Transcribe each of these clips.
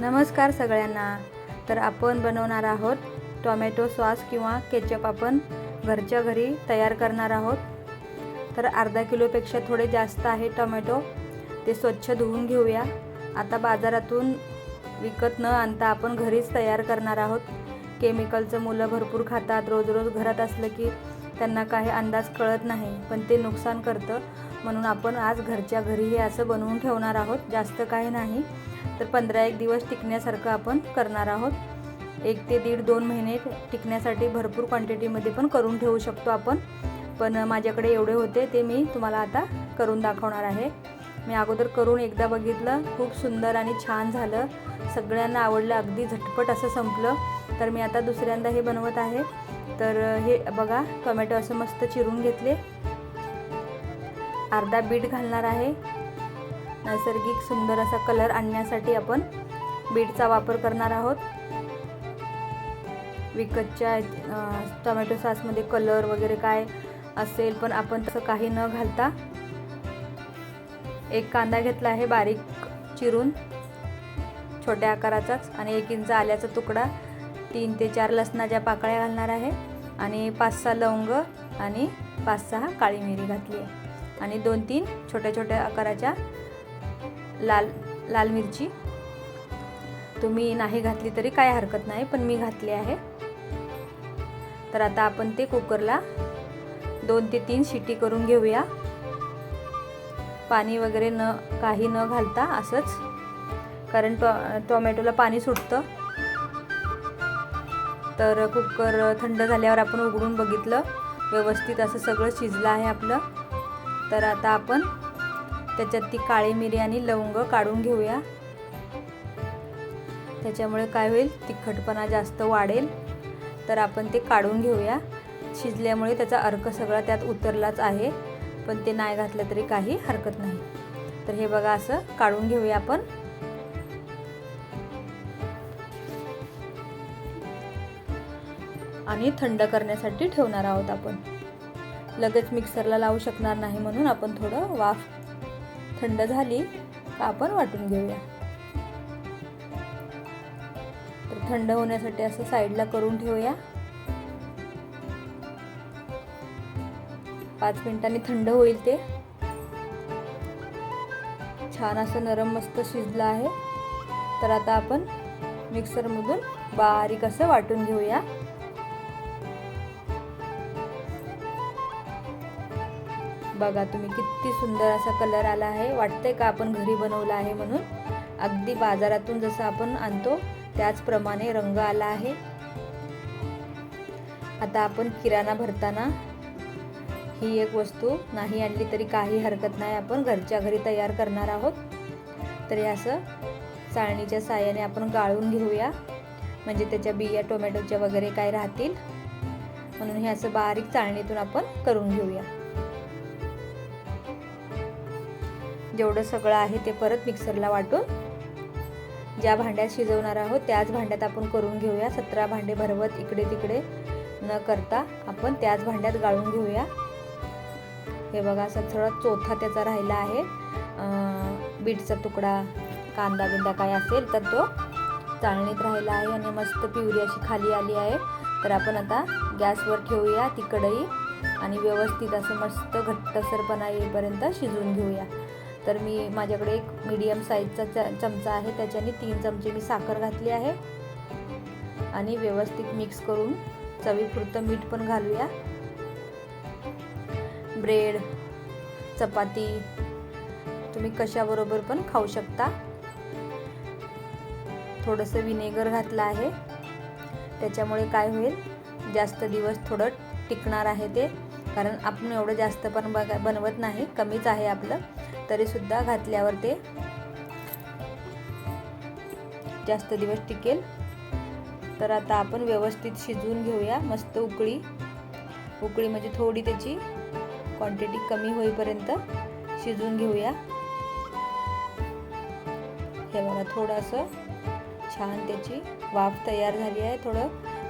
नमस्कार सगळ्यांना. तर आपण बनवणार आहोत टोमॅटो सॉस किंवा केचप आपण घरच्या घरी तयार करणार आहोत. तर अर्धा किलोपेक्षा थोडे जास्त आहे टोमॅटो. ते स्वच्छ धुवून घेऊया. आता बाजारातून विकत न आणता आपण घरीच तयार करणार आहोत. केमिकलचं मुलं भरपूर खातात. रोज रोज घरात असलं की त्यांना काही अंदाज कळत नाही पण ते नुकसान करतं. म्हणून आपण आज घरच्या घरी हे असं बनवून ठेवणार आहोत. जास्त काही नाही. तर पंधरा एक दिवस टिकण्यासारखं आपण करणार आहोत. एक ते दीड दोन महिने टिकण्यासाठी भरपूर क्वांटिटीमध्ये पण करून ठेवू शकतो आपण. पण माझ्याकडे एवढे होते ते मी तुम्हाला आता करून दाखवणार आहे. मी अगोदर करून एकदा बघितलं खूप सुंदर आणि छान झालं. सगळ्यांना आवडलं अगदी झटपट असं संपलं. तर मी आता दुसऱ्यांदा हे बनवत आहे. तर हे बघा टोमॅटो असं मस्त चिरून घेतले. अर्धा बीट घालणार आहे. नैसर्गिक सुंदर असा कलर आणण्यासाठी आपण बीटचा वापर करणार आहोत. विकतच्या टोमॅटो सॉसमध्ये कलर वगैरे काय असेल पण आपण तसं काही न घालता एक कांदा घेतला आहे बारीक चिरून. छोट्या आकाराचाच आणि एक इंच आल्याचा तुकडा तीन ते चार लसणाच्या पाकळ्या घालणार आहे आणि पाच सहा लवंग आणि पाच सहा काळी मिरी घातली आहे. आणि दोन तीन छोट्या छोट्या आकाराच्या लाल लाल मिरची. तुम्ही नाही घातली तरी काय हरकत नाही पण मी घातली आहे. तर आता आपण ते कुकरला दोन ते तीन शिटी करून घेऊया. पाणी वगैरे न काही न घालता असंच कारण टॉ टॉमॅटोला पाणी सुटतं. तर कुकर थंड झाल्यावर आपण उघडून बघितलं व्यवस्थित असं सगळं शिजलं आहे आपलं. तर आता आपण त्याच्यात ती काळी मिरी आणि लवंग काढून घेऊया. त्याच्यामुळे काय होईल? तिखटपणा जास्त वाढेल. तर आपण ते काढून घेऊया. शिजल्यामुळे त्याचा अर्क सगळा त्यात उतरलाच आहे. पण ते नाही घातलं तरी काही हरकत नाही. तर हे बघा असं काढून घेऊया आपण. आणि थंड करण्यासाठी ठेवणार आहोत आपण. लगेच मिक्सरला लावू शकणार नाही म्हणून आपण थोडं वाफ थंड झाली का आपण वाटून घेऊया. तर थंड होण्यासाठी असं साईडला करून ठेवूया. पाच मिनिटांनी थंड होईल ते. छान असं नरम मस्त शिजलं आहे. तर आता आपण मिक्सरमधून बारीक असं वाटून घेऊया. बघा तुम्ही किती सुंदर असा कलर आला आहे. वाटतंय का आपण घरी बनवलं आहे म्हणून? अगदी बाजारातून जसं आपण आणतो त्याचप्रमाणे रंग आला आहे. आता आपण किराणा भरताना ही एक वस्तू नाही आणली तरी काही हरकत नाही. आपण घरच्या घरी तयार करणार आहोत. तर हे असं चाळणीच्या साह्याने आपण गाळून घेऊया. म्हणजे त्याच्या बिया टोमॅटोच्या वगैरे काय राहतील? म्हणून हे असं बारीक चाळणीतून आपण करून घेऊया. जेवढं सगळं आहे ते परत मिक्सरला वाटून ज्या भांड्यात शिजवणार आहोत त्याच भांड्यात आपण करून घेऊया. सतरा भांडे भरवत इकडे तिकडे न करता आपण त्याच भांड्यात गाळून घेऊया. हे बघा असा थोडा चोथा त्याचा राहिला आहे. बीटचा तुकडा कांदा बिंदा काय असेल तर तो चाळणीत राहिला आहे आणि मस्त पिवरी अशी खाली आली आहे. तर आपण आता गॅसवर ठेवूया ती कढई आणि व्यवस्थित असं मस्त घट्टसरपणा येईपर्यंत शिजवून घेऊया. तर मी माझ्याकडे एक मीडियम साईजचा च चमचा आहे त्याच्याने तीन चमचे मी साखर घातली आहे. आणि व्यवस्थित मिक्स करून चवीपुरतं मीठ पण घालूया. ब्रेड चपाती तुम्ही कशाबरोबर पण खाऊ शकता. थोडंसं विनेगर घातलं आहे. त्याच्यामुळे काय होईल जास्त दिवस थोडं टिकणार आहे ते. कारण आपण एवढं जास्त पण बघा बनवत नाही कमीच आहे आपलं. तरीसुद्धा घातल्यावर ते जास्त दिवस टिकेल. तर आता आपण व्यवस्थित शिजवून घेऊया. मस्त उकळी. उकळी म्हणजे थोडी त्याची क्वांटिटी कमी होईपर्यंत शिजवून घेऊया. हे बघा थोडंसं छान त्याची वाफ तयार झाली आहे. थोडं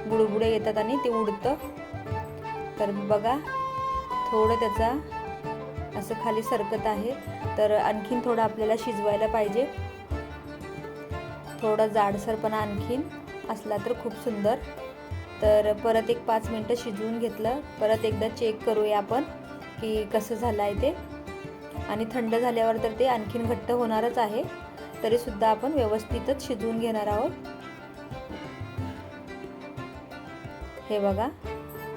गुडगुडे येतात आणि ते उडतं. तर बघा थोडं त्याचा असं खाली सरकत आहे. तर आणखीन थोडं आपल्याला शिजवायला पाहिजे. थोडं जाडसरपणा आणखीन असला तर खूप सुंदर. तर परत एक पाच मिनटं शिजवून घेतलं. परत एकदा चेक करूया आपण की कसं झालं आहे ते. आणि थंड झाल्यावर तर ते आणखीन घट्ट होणारच आहे. तरीसुद्धा आपण व्यवस्थितच शिजवून घेणार आहोत. हे बघा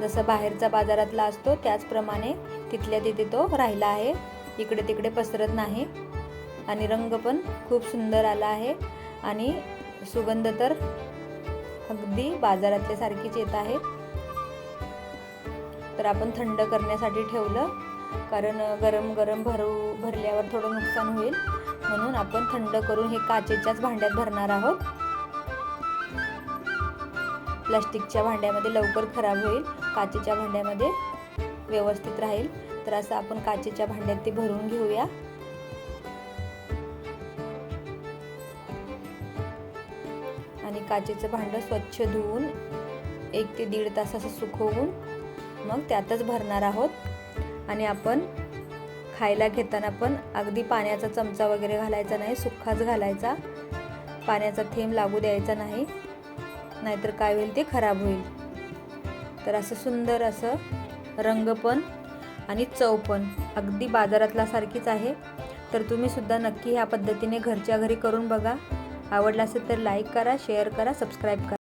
जसं बाहेरचा बाजारातला असतो त्याचप्रमाणे तिथल्या तिथे तो राहिला आहे. इकडे तिकडे पसरत नाही. आणि रंग पण खूप सुंदर आला आहे. आणि सुगंध तर अगदी बाजारातल्या सारखीच येत आहे. तर आपण थंड करण्यासाठी ठेवलं. कारण गरम गरम भरू भरल्यावर थोडं नुकसान होईल. म्हणून आपण थंड करून हे काचेच्याच भांड्यात भरणार आहोत. प्लास्टिकच्या भांड्यामध्ये लवकर खराब होईल. काचेच्या भांड्यामध्ये व्यवस्थित राहील. तर असं आपण काचेच्या भांड्यात ते भरून घेऊया. आणि काचेचं भांडं स्वच्छ धुवून एक ते दीड तास असं सुकवून मग त्यातच भरणार आहोत. आणि आपण खायला घेताना पण अगदी पाण्याचा चमचा वगैरे घालायचा नाही सुखाच घालायचा. पाण्याचा थेंब लागू द्यायचा नाही नाहीतर काय होईल ते खराब होईल. तर असं सुंदर असं रंग पण आणि चव पण. अगदी बाजारातला सारखीच आहे. तर तुम्ही सुद्धा नक्की ह्या पद्धतीने घरच्या घरी करून बघा. आवडला असेल तर लाईक करा शेअर करा सबस्क्राईब करा.